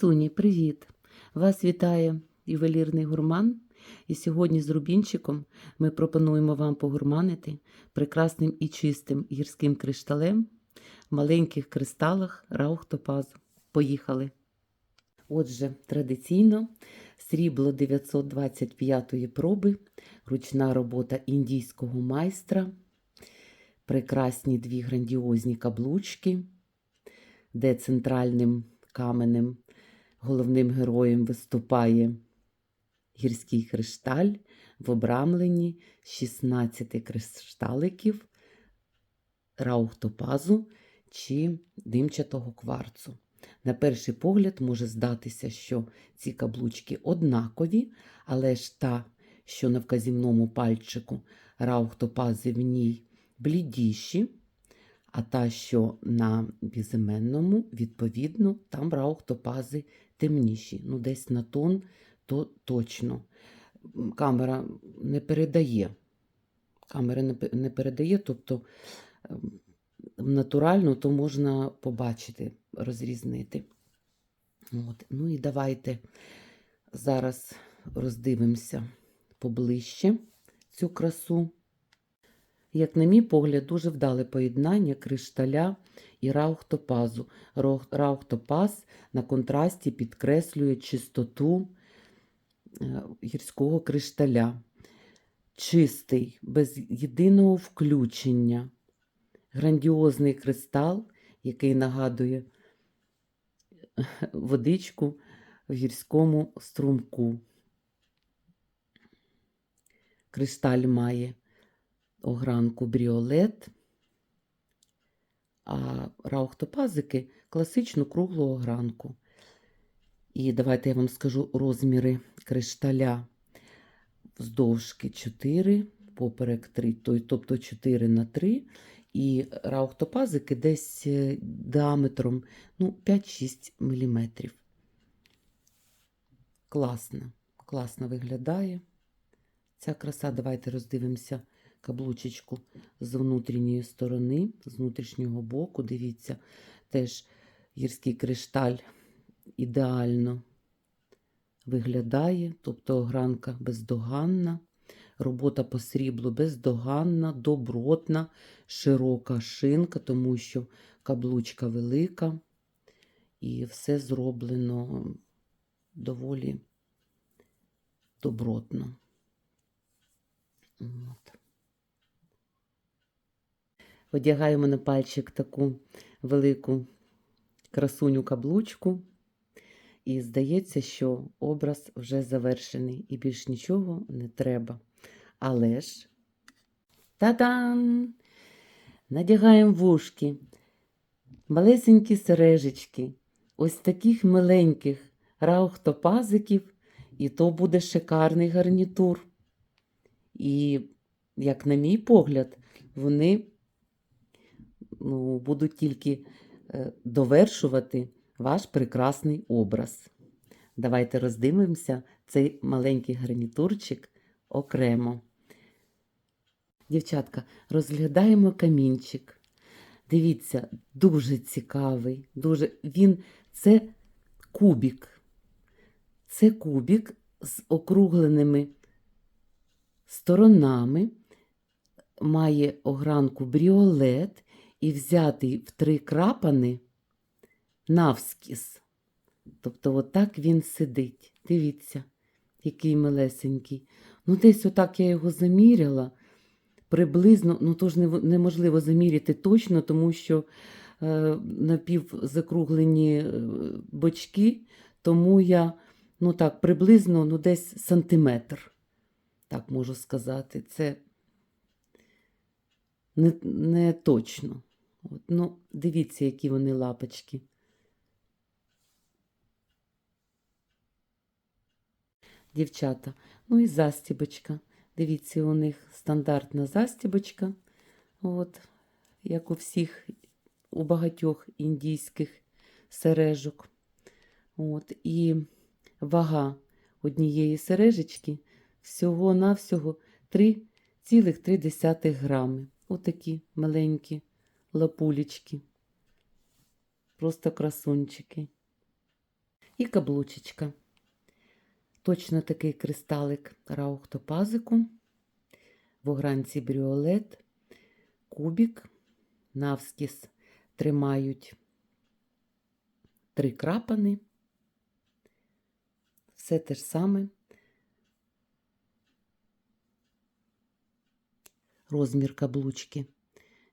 Красуні, привіт! Вас вітає ювелірний гурман. І сьогодні з Рубінчиком ми пропонуємо вам погурманити прекрасним і чистим гірським кришталем в маленьких кристалах Раухтопазу. Поїхали! Отже, традиційно срібло 925-ї проби, ручна робота індійського майстра, прекрасні дві грандіозні каблучки, де центральним каменем головним героєм виступає гірський кришталь в обрамленні 16 кришталиків раухтопазу чи димчатого кварцу. На перший погляд може здатися, що ці каблучки однакові, але ж та, що на вказівному пальчику раухтопази в ній блідіші, а та, що на безіменному, відповідно, там раухтопази темніші. Ну, десь на тон, то точно. Камера не передає. Камера не передає, тобто ем, натурально то можна побачити, розрізнити. От. Ну і давайте зараз роздивимося поближче цю красу. Як на мій погляд, дуже вдале поєднання кришталя і раухтопазу. Раухтопаз на контрасті підкреслює чистоту е, гірського кришталя. Чистий, без єдиного включення. Грандіозний кристал, який нагадує водичку в гірському струмку. Кришталь має огранку бріолет, а раухтопазики класичну круглу огранку. І давайте я вам скажу розміри кришталя вздовжки 4, поперек 3, тобто 4 на 3. І раухтопазики десь е, діаметром ну, 5-6 мм. Класно, класно виглядає. Ця краса, давайте роздивимося каблучечку з внутрішньої сторони, з внутрішнього боку. Дивіться, теж гірський кришталь ідеально виглядає, тобто огранка бездоганна, робота по сріблу бездоганна, добротна, широка шинка, тому що каблучка велика, і все зроблено доволі добротно. От. Одягаємо на пальчик таку велику красуню каблучку. І здається, що образ вже завершений і більш нічого не треба. Але ж та-дам! Надягаємо вушки, малесенькі сережечки, ось таких миленьких раухтопазиків, і то буде шикарний гарнітур. І, як на мій погляд, вони ну, будуть тільки е, довершувати ваш прекрасний образ. Давайте роздивимося цей маленький гарнітурчик окремо. Дівчатка, розглядаємо камінчик. Дивіться, дуже цікавий. Дуже... Він це кубік. Це кубік з округленими сторонами, має огранку бріолет і взятий в три крапани навскіз. Тобто, отак він сидить. Дивіться, який милесенький. Ну, десь отак я його заміряла. Приблизно, ну то ж неможливо заміряти точно, тому що е, напівзакруглені е, бочки, тому я, ну так, приблизно ну, десь сантиметр, так можу сказати. Це не, не точно. От, ну, дивіться, які вони лапочки. Дівчата, ну і застібочка. Дивіться, у них стандартна застібочка, от, як у всіх, у багатьох індійських сережок. От, і вага однієї сережечки всього-навсього 3,3 грами. Отакі маленькі лапулечки. Просто красунчики. І каблучечка. Точно такий кристалик раухтопазику, в огранці бріолет, кубік, навскіз тримають три крапани. Все те ж саме. Розмір каблучки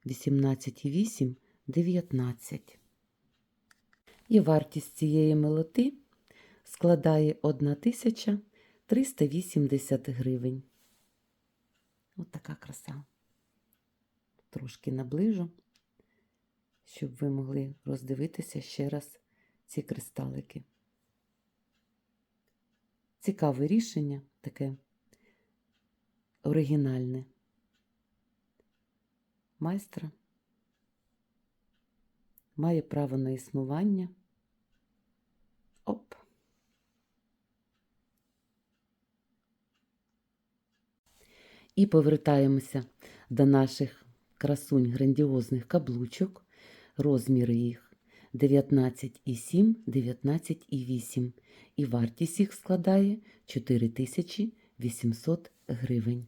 18,8, 19. І вартість цієї милоти складає 1380 гривень. Ось така краса. Трошки наближу, щоб ви могли роздивитися ще раз ці кристалики. Цікаве рішення, таке оригінальне. Майстра має право на існування. Оп. І повертаємося до наших красунь грандіозних каблучок. Розміри їх 19,7, 19,8. І вартість їх складає 4800 гривень.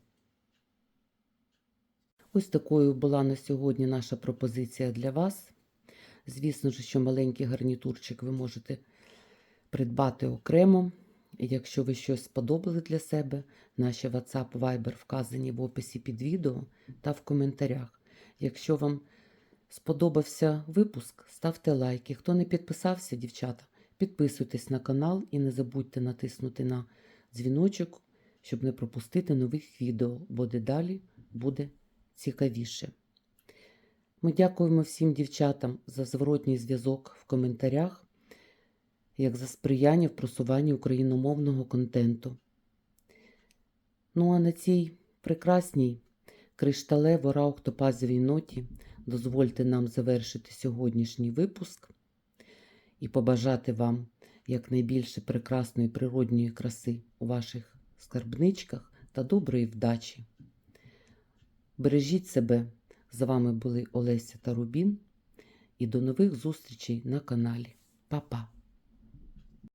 Ось такою була на сьогодні наша пропозиція для вас. Звісно ж, що маленький гарнітурчик ви можете придбати окремо. Якщо ви щось сподобали для себе, наші WhatsApp, Viber вказані в описі під відео та в коментарях. Якщо вам сподобався випуск, ставте лайки. Хто не підписався, дівчата, підписуйтесь на канал і не забудьте натиснути на дзвіночок, щоб не пропустити нових відео, бо дедалі буде цікавіше. Ми дякуємо всім дівчатам за зворотній зв'язок в коментарях, як за сприяння в просуванні україномовного контенту. Ну а на цій прекрасній кришталево раухтопазовій ноті дозвольте нам завершити сьогоднішній випуск і побажати вам якнайбільше прекрасної природньої краси у ваших скарбничках та доброї вдачі. Бережіть себе. З вами були Олеся та Рубін. І до нових зустрічей на каналі. Па-па!